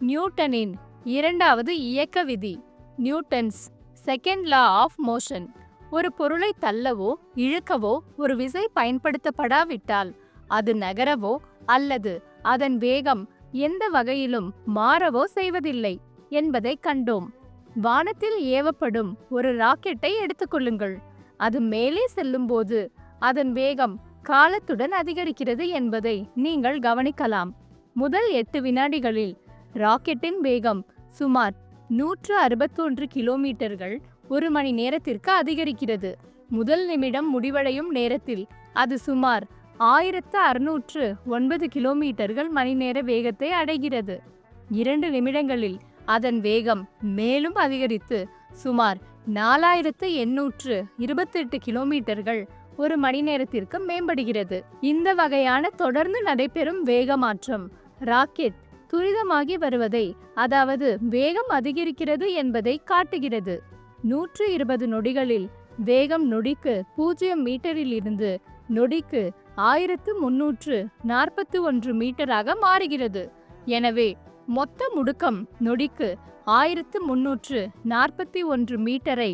நியூட்டனின் இரண்டாவது இயக்க விதி Newton's second law of motion ஒரு பொருளை தள்ளவோ இழுக்கவோ ஒரு விசை பயன்படுத்தப்படாவிட்டால் அது நகரவோ அல்லது அதன் வேகம் எந்த வகையிலும் மாறவோ செய்வதில்லை என்பதை கண்டோம். வானத்தில் ஏவப்படும் ஒரு ராக்கெட்டை எடுத்துக்கொள்ளுங்கள் அது மேலே செல்லும்போது அதன் வேகம் காலத்துடன் அதிகரிக்கிறது என்பதை நீங்கள் கவனிக்கலாம். முதல் எட்டு வினாடிகளில் ராக்கெட்டின் வேகம் சுமார் நூற்று அறுபத்தொன்று கிலோமீட்டர்கள் ஒரு மணி நேரத்திற்கு அதிகரிக்கிறது. முதல் நிமிடம் முடிவடையும் நேரத்தில் அது சுமார் ஆயிரத்து அறுநூற்று ஒன்பது கிலோமீட்டர்கள் மணி நேர வேகத்தை அடைகிறது. இரண்டு நிமிடங்களில் அதன் வேகம் மேலும் அதிகரித்து சுமார் நாலாயிரத்து எண்ணூற்று இருபத்தெட்டு கிலோமீட்டர்கள் ஒரு மணி நேரத்திற்கு மேம்படுகிறது. இந்த வகையான தொடர்ந்து நடைபெறும் வேகமாற்றம் ராக்கெட் துரிதமாகி வருவதை அதாவது வேகம் அதிகரிக்கிறது என்பதை காட்டுகிறது. நூற்று இருபது நொடிகளில் வேகம் நொடிக்கு பூஜ்ஜியம் மீட்டரில் இருந்து நொடிக்கு ஆயிரத்து முன்னூற்று நாற்பத்தி ஒன்று மீட்டராக மாறுகிறது. எனவே மொத்த முடுக்கம் நொடிக்கு ஆயிரத்து முன்னூற்று நாற்பத்தி ஒன்று மீட்டரை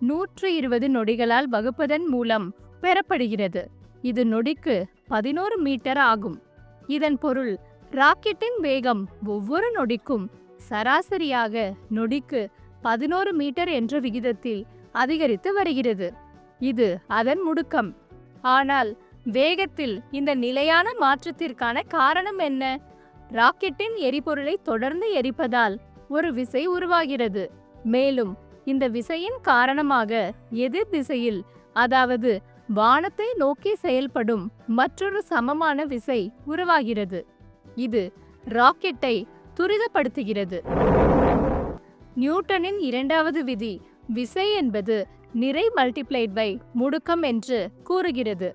நூற்று இருபது நொடிகளால் வகுப்பதன் மூலம் பெறப்படுகிறது. இது நொடிக்கு பதினோரு மீட்டர் ஆகும். இதன் பொருள் ராக்கெட்டின் வேகம் ஒவ்வொரு நொடிக்கும் சராசரியாக நொடிக்கு பதினோரு மீட்டர் என்ற விகிதத்தில் அதிகரித்து வருகிறது. இது அதன் முடுக்கம். ஆனால் வேகத்தில் இந்த நிலையான மாற்றத்திற்கான காரணம் என்ன? ராக்கெட்டின் எரிபொருளை தொடர்ந்து எரிப்பதால் ஒரு விசை உருவாகிறது. மேலும் இந்த விசையின் காரணமாக எதிர் திசையில் அதாவது வானத்தை நோக்கி செயல்படும் மற்றொரு சமமான விசை உருவாகிறது. இது ராக்கெட்டை துரிதப்படுத்துகிறது. நியூட்டனின் இரண்டாவது விதி விசை என்பது நிறை மல்டிப்ளைட் பை முடுக்கம் என்று கூறுகிறது.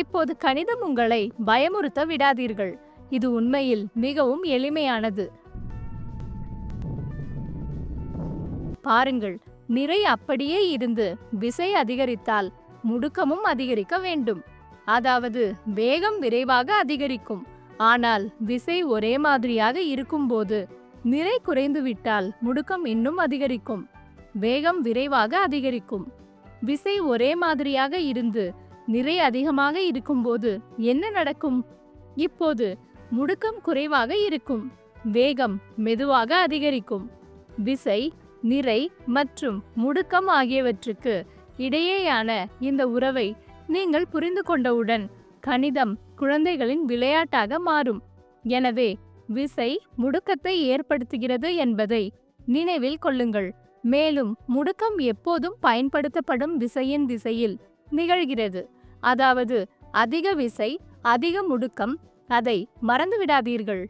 இப்போது கணிதம் உங்களை பயமுறுத்த விடாதீர்கள். இது உண்மையில் மிகவும் எளிமையானது. பாருங்கள் நிறை அப்படியே இருந்து விசை அதிகரித்தால் முடுக்கமும் அதிகரிக்க வேண்டும். அதாவது வேகம் விரைவாக அதிகரிக்கும். ஆனால் விசை ஒரே மாதிரியாக இருக்கும்போது நிறை குறைந்துவிட்டால் முடுக்கம் இன்னும் அதிகரிக்கும். வேகம் விரைவாக அதிகரிக்கும். விசை ஒரே மாதிரியாக இருந்து நிறை அதிகமாக இருக்கும்போது என்ன நடக்கும்? இப்போது முடுக்கம் குறைவாக இருக்கும். வேகம் மெதுவாக அதிகரிக்கும். விசை நிறை மற்றும் முடுக்கம் ஆகியவற்றுக்கு இடையேயான இந்த உறவை நீங்கள் புரிந்து கொண்டவுடன் கணிதம் குழந்தைகளின் விளையாட்டாக மாறும். எனவே விசை முடுக்கத்தை ஏற்படுத்துகிறது என்பதை நினைவில் கொள்ளுங்கள். மேலும் முடுக்கம் எப்போதும் பயன்படுத்தப்படும் விசையின் திசையில் நிகழ்கிறது. அதாவது அதிக விசை அதிக முடுக்கம் அதை மறந்துவிடாதீர்கள்.